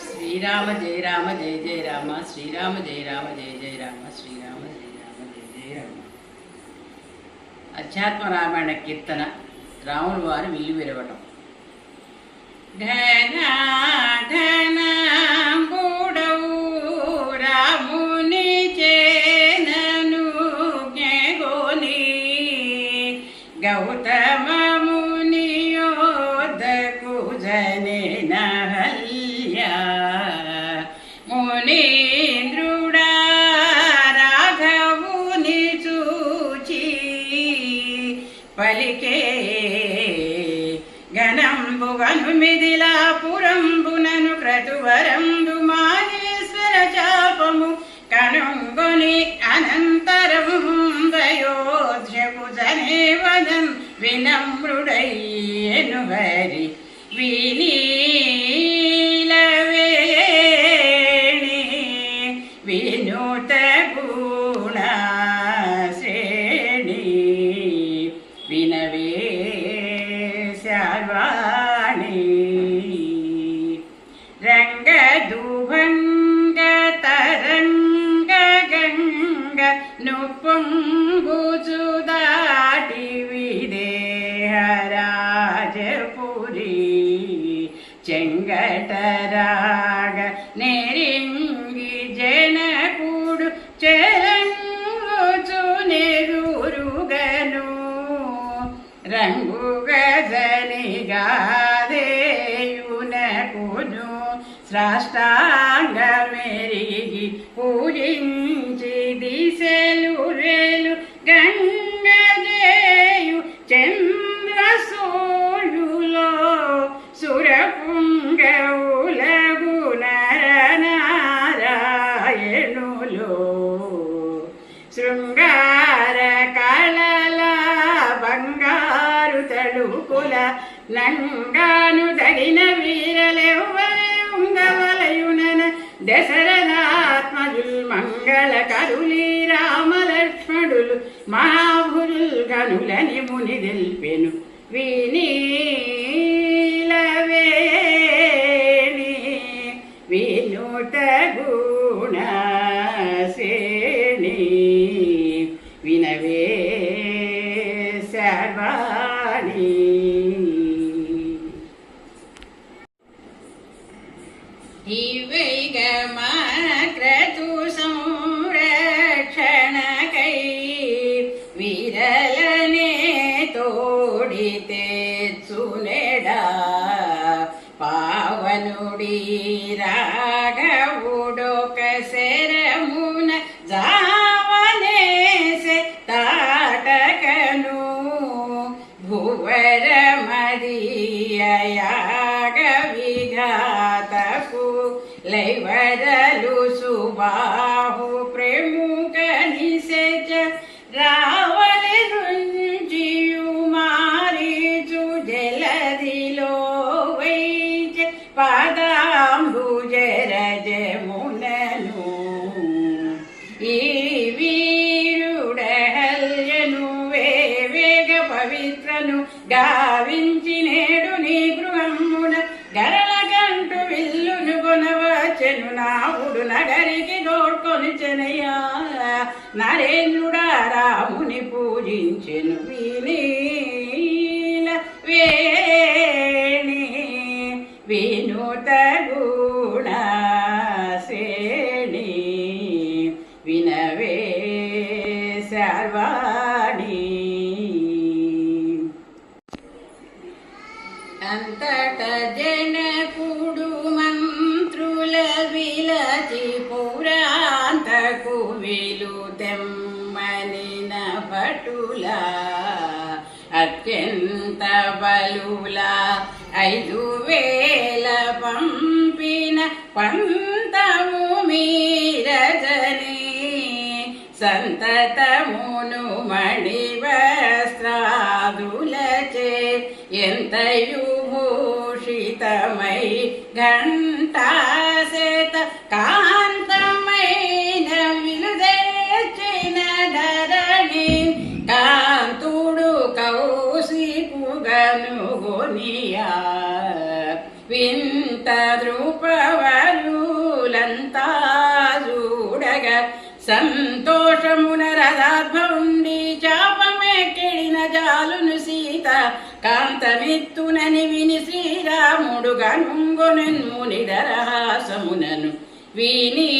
శ్రీరామ జయ రామ జయ జయ రామ శ్రీరామ జయ రామ జయ జయ రామ శ్రీరామ జయ రామ జయ జయ రామ అధ్యాత్మ రామాయణ కీర్తన రాముల వారు విల్లు విరవటం ఘన ఘన పలికే గణంబుగను మిదిలా పురంబునను క్రతువరంబు మానేశ్వర చాపము కనుగొని అనంతరం జనే వదం వినమ్రుడయ్యను హరి వినీ विनवे सर्वाणि रङ्गदुभङ्गतरङ्गगङ्ग टि विदेहराजपुरी चङ्गतराग ने യാതേയുനകുനു സ്രാഷ്ടാംഗമേരി പൂജിങ്ങ దశరథాత్మజుల్ మంగళ కరులి రామలక్ష్మణులు మహాభురుల్ గనులని ముని దిల్పెను వినీలవేణి వినూత గుణ పావనుడి గావించి నేడు నీ గృహమున గరళ కంటు విల్లును కొనవచెను నావుడు నగరికి దోడ్కొని చెనయ్యా. నరేంద్రుడా రాముని పూజించెను. వినీల అంతట జనకుడు మంత్రుల విలచి పురాంతకు విలు తెమ్మనిన పటుల అత్యంత బలుల ఐదు వేల పంపిన పంతము మీరజని సంతతమును మణివస్త్రాదులచే ಎಂತೆಯೂ ಭೂಷಿತಮೈ ಘಂಟಾಸೇತ ಕಾಂತಮೈ ನವಿಲುದೇಚಿನ ಧರಣಿ ಕಾಂತುಡು ಕೌಸಿ ಪುಗನು ಗುನಿಯ ವಿಂತ ದ್ರೂಪವಲಂತಾ చూడగ సంతోషమున రథాధ్వముండి చాపమే కెడిన జాలును సీత కాంతమిత్తునని విని శ్రీరాముడు గనుంగొనెన్ము నిదరహాసమునను వినీ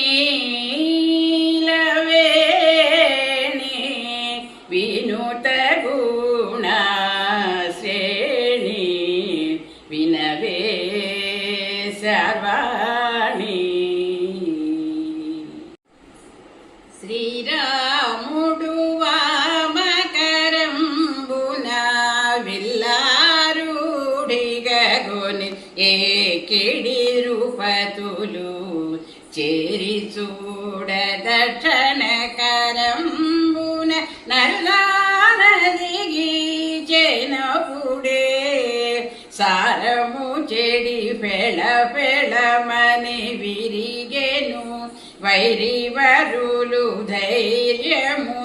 చూడ దక్షణ కరంబున నరులానదిగి చేనపుడే. సారము చెడి పెళ పెళమని విరిగెను. వైరి వరులు ధైర్యము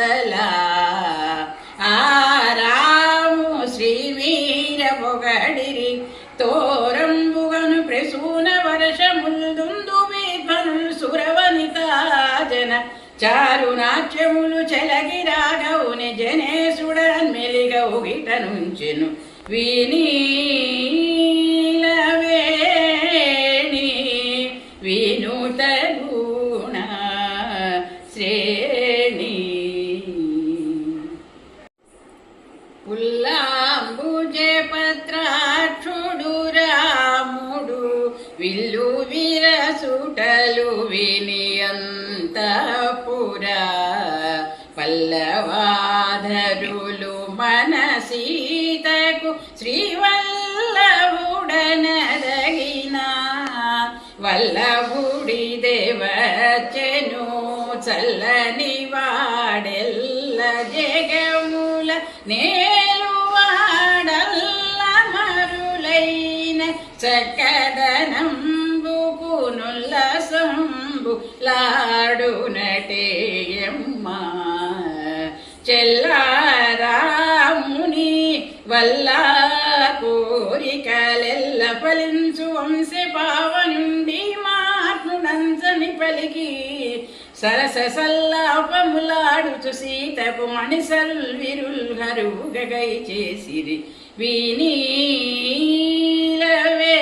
దేవతలా ఆరాము శ్రీ వీర పొగడిరి తోరంబుగను ప్రసూన వర్షముల్దుందు విధ్వనులు సురవనిత జన చారు నాట్యములు చెలగి రాగవుని జనేశుడన్ మెలిగౌగిట నుంచెను. వినీ పుల్లాంబుజే పత్రాక్షుడు రాముడు విల్లు విరసుటలు వినియంత వినియంతపురా పల్లవాధరులు మన సీతకు శ్రీవల్లభుడనదగిన. వల్లభుడి దేవచెను చల్లని వాడెల్ల జగముల నే చక్కదనంబుకునుల్లసంబు చక్కదనంబుకునుల్ల సంబు చెల్లారాముని వల్ల కోరికలెల్ల ఫలించు వంశ పావనుండి మాత్మునంచని పలికి. సరస సల్లాపములాడుచు సీతపు మణిసరుల్ విరుల్ హరుగగై చేసిరి உள்ளவே